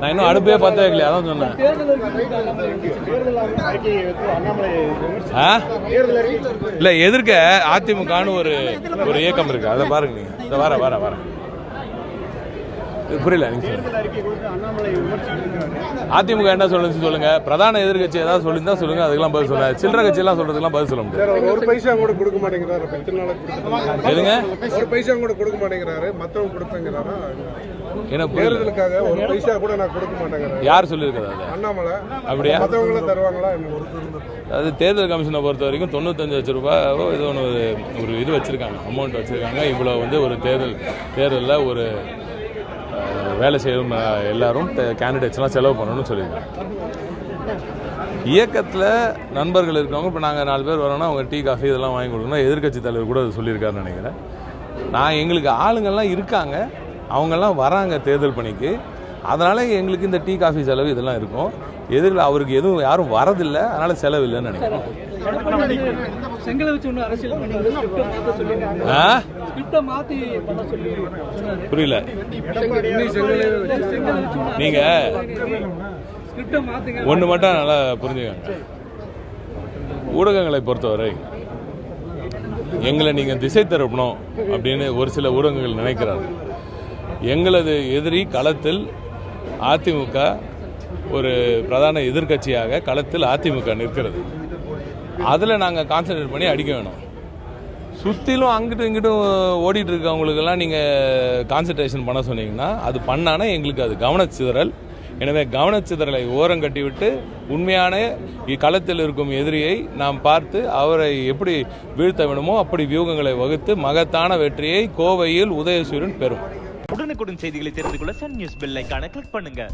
நான் இன்னும் அடுப்பே பற்ற வைக்கலையா அதான் சொன்னேன். இல்லை எதிர்க்க அதிமுகன்னு ஒரு ஒரு இயக்கம் இருக்கு. அதை பாருங்க நீங்க. இந்த வர வர வர இது புரியல. அதிமுக என்ன சொல்லுச்சு சொல்லுங்க. பிரதான எதிர்க்கட்சி ஏதாவது சொல்லியிருந்தா சொல்லுங்க அதுக்கெல்லாம் பதில் சொல்லுங்க சில்லற கட்சியெல்லாம் சொல்றதுக்கெல்லாம் பதில் சொல்ல முடியாது. ஒரு பைசா கூட கொடுக்க மாட்டேங்கிறாரு. எதுங்க ஒரு பைசா கூட கொடுக்க மாட்டேங்கிறாரு. மத்தவங்க கொடுப்பேங்கிறாரா? என்ன தேர்தலுக்காக ஒரு பைசா கூட நான் கொடுக்க மாட்டேங்கிறாரு. யார் சொல்லியிருக்கிறது அதை? அண்ணாமலை. அப்படியா? மத்தவங்களும் தருவாங்களா? என்ன? அது தேர்தல் கமிஷனை பொறுத்த வரைக்கும் தொண்ணூத்தஞ்சு லட்ச ரூபாயோ இது ஒன்று ஒரு ஒரு இது வச்சுருக்காங்க. அமௌண்ட் வச்சுருக்காங்க. இவ்வளோ வந்து ஒரு தேர்தல் தேர்தலில் ஒரு வேலை செய்யும் எல்லாரும் கேண்டிடேட்ஸ்லாம் செலவு பண்ணணும்னு சொல்லியிருக்காங்க. இயக்கத்தில் நண்பர்கள் இருக்கவங்க இப்போ நாங்கள் நாலு பேர் வரோம்னா அவங்க டீ காஃபி இதெல்லாம் வாங்கி கொடுக்கணும் எதிர்க்கட்சி தலைவர் கூட அது சொல்லியிருக்காருன்னு நினைக்கிறேன். நான் எங்களுக்கு ஆளுங்கள்லாம் இருக்காங்க. அவங்கெல்லாம் வராங்க தேர்தல் பணிக்கு. அதனால் எங்களுக்கு இந்த டீ காஃபி செலவு இதெல்லாம் இருக்கும். எதிரில் அவருக்கு எதுவும் யாரும் வரதில்லை. அதனால் செலவு இல்லைன்னு நினைக்கிறேன். புரியல. மாற்றுங்க ஒன்று மட்டும் நல்லா புரிஞ்சுக்கங்க. ஊடகங்களை பொறுத்தவரை எங்களை நீங்கள் திசை திருப்பணும் அப்படின்னு ஒரு சில ஊடகங்கள் நினைக்கிறார்கள். எங்களது எதிரி களத்தில் அதிமுக ஒரு பிரதான எதிர்க்கட்சியாக களத்தில் அதிமுக நிற்கிறது. அதில் நாங்கள் கான்சென்ட்ரேட் பண்ணி அடிக்க வேணும். சுற்றிலும் அங்கிட்டும் இங்கிட்டும் ஓடிட்டு இருக்கவங்களுக்கெல்லாம் நீங்கள் கான்சன்ட்ரேஷன் பண்ண சொன்னீங்கன்னா அது பண்ணானா எங்களுக்கு அது கவனச்சிதறல். எனவே கவனச்சிதறலை ஓரம் கட்டிவிட்டு உண்மையான களத்தில் இருக்கும் எதிரியை நாம் பார்த்து அவரை எப்படி வீழ்த்த வேணுமோ அப்படி வியூகங்களை வகுத்து மகத்தான வெற்றியை கோவையில் உதயசூரன் பெறும். உடனுக்குடன் செய்திகளை தெரிந்து கொள்ள சன் நியூஸ் பெல் ஐகானை கிளிக் பண்ணுங்கள்